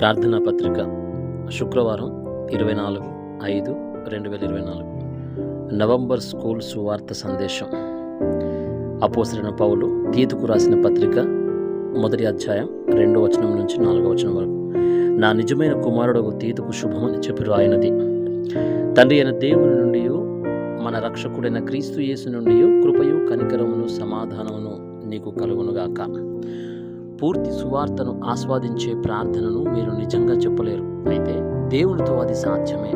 ప్రార్థనా పత్రిక శుక్రవారం ఇరవై నాలుగు ఐదు రెండు వేల ఇరవై నాలుగు. నవంబర్ స్కూల్ సువార్త సందేశం. అపోసరైన పౌలు తీతుకు రాసిన పత్రిక మొదటి అధ్యాయం రెండో వచనం నుంచి నాలుగో వచనం వరకు. నా నిజమైన కుమారుడు తీతుకు శుభమని చెప్పి రాయినది తండ్రి అయిన దేవుని నుండి మన రక్షకుడైన క్రీస్తు యేసు నుండి కృపయు కనికరమును సమాధానమును నీకు కలుగునుగాక. పూర్తి సువార్తను ఆస్వాదించే ప్రార్థనను మీరు నిజంగా చెప్పలేరు. అయితే దేవునితో అది సాధ్యమే.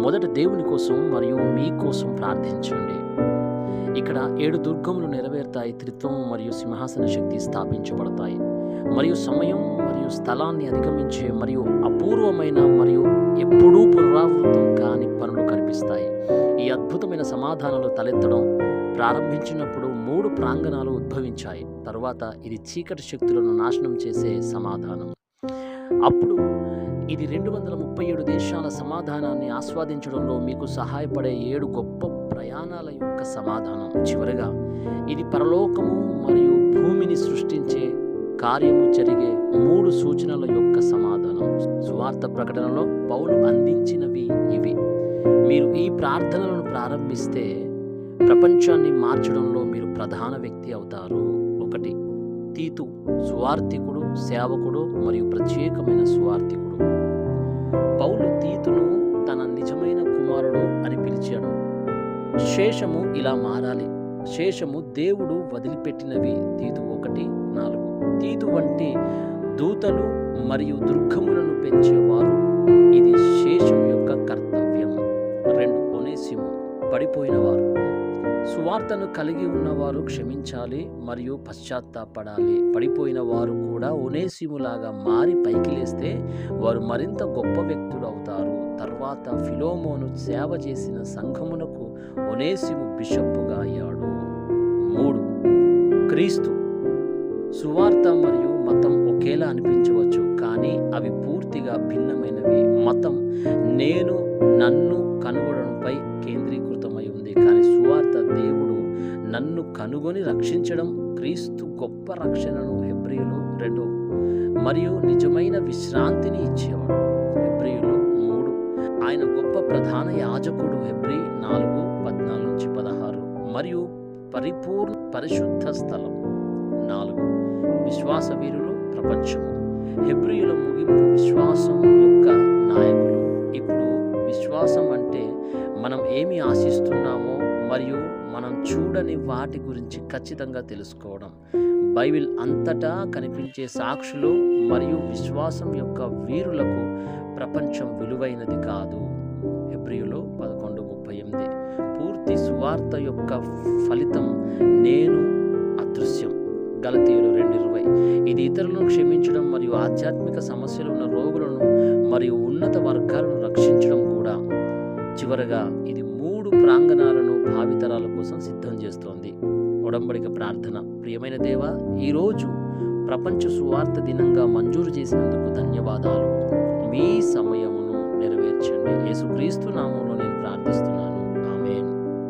మొదట దేవుని కోసం మరియు మీ కోసం ప్రార్థించండి. ఇక్కడ ఏడు దుర్గములు నెరవేరుతాయి త్రిత్వము మరియు సింహాసన శక్తి స్థాపించబడతాయి. మరియు సమయం మరియు స్థలాన్ని అధిగమించే మరియు అపూర్వమైన మరియు ఎప్పుడూ పునరావృతం కాని పనులు కనిపిస్తాయి. ఈ అద్భుతమైన సమాధానాలు తలెత్తడం ప్రారంభించినప్పుడు మూడు ప్రాంగణాలు ఉద్భవించాయి. తరువాత ఇది చీకటి శక్తులను నాశనం చేసే సమాధానం. అప్పుడు ఇది రెండు వందల ముప్పై ఏడు దేశాల సమాధానాన్ని ఆస్వాదించడంలో మీకు సహాయపడే ఏడు గొప్ప ప్రయాణాల యొక్క సమాధానం. చివరగా ఇది పరలోకము మరియు భూమిని సృష్టించే కార్యము జరిగే మూడు సూచనల యొక్క సమాధానం. సువార్త ప్రకటనలో పౌలు అందించినవి ఇవి. మీరు ఈ ప్రార్థనలను ప్రారంభిస్తే ప్రపంచాన్ని మార్చడంలో మీరు ప్రధాన వ్యక్తి అవుతారు. ఒకటి తీతు స్వార్థికుడు సేవకుడు మరియు ప్రత్యేకమైన స్వార్థికుడు. పౌలు తీతును తన నిజమైన కుమారుడు అని పిలిచాడు. శేషము ఇలా మారాలి. శేషము దేవుడు వదిలిపెట్టినవి. తీతు ఒకటి నాలుగు. తీతు వంటి దూతలు మరియు దుర్గములను పెంచేవారు. ఇది శేషం యొక్క కర్తవ్యం. రెండు ఒనేసిము పడిపోయినవారు సువార్తను కలిగి ఉన్నవారు క్షమించాలి మరియు పశ్చాత్తాపడాలి. పడిపోయిన వారు కూడా ఒనేసిములాగా మారి పైకి లేస్తే వారు మరింత గొప్ప వ్యక్తులు అవుతారు. తర్వాత ఫిలోమోను సేవ చేసిన సంఘమునకు ఒనేసిము బిషప్పుగా అయ్యాడు. మూడు. క్రీస్తు. సువార్త మరియు మతం ఒకేలా అనిపించవచ్చు కానీ అవి పూర్తిగా భిన్నమైనవి. మతం నేను నన్ను కనుగొనడంపై కేంద్రీకృతమై ఉంది కానీ సువార్త దే కనుగొని రక్షించడం క్రీస్తు గొప్ప రక్షణను హెబ్రియులు రెండు. మరియు నిజమైన విశ్రాంతిని ఇచ్చేవాడు. హెబ్రియులు మూడు. ఆయన గొప్ప ప్రధాన యాజకుడు హెబ్రి నాలుగు పద్నాలుగు నుంచి పదహారు. మరియు పరిపూర్ణ పరిశుద్ధ స్థలం నాలుగు. విశ్వాస వీరులు ప్రపంచము. హెబ్రియుల ముగింపు విశ్వాసం యొక్క నాయకులు. ఇప్పుడు విశ్వాసం అంటే మనం ఏమి ఆశిస్తున్నామో మరియు మనం చూడని వాటి గురించి ఖచ్చితంగా తెలుసుకోవడం. బైబిల్ అంతటా కనిపించే సాక్షులు మరియు విశ్వాసం యొక్క వీరులకు ప్రపంచం విలువైనది కాదు. హెబ్రియులో పదకొండు ముప్పై ఎనిమిది. పూర్తి సువార్త యొక్క ఫలితం నేను అదృశ్యం. గలతీయులు రెండు ఇరవై. ఇది ఇతరులను క్షమించడం మరియు ఆధ్యాత్మిక సమస్యలు ఉన్న రోగులను మరియు ఉన్నత వర్గాలను రక్షించడం కూడా. చివరగా ఇది మూడు ప్రాంగణాలను భావితరాల కోసం సిద్ధం చేస్తోంది. ఉడంబడిక ప్రార్థన. ప్రియమైన దేవ ఈరోజు ప్రపంచ సువార్త దినంగా మంజూరు చేసినందుకు ధన్యవాదాలు. మీ సమయమును నెరవేర్చండి. యేసుక్రీస్తు నామంలో నేను ప్రార్థిస్తున్నాను.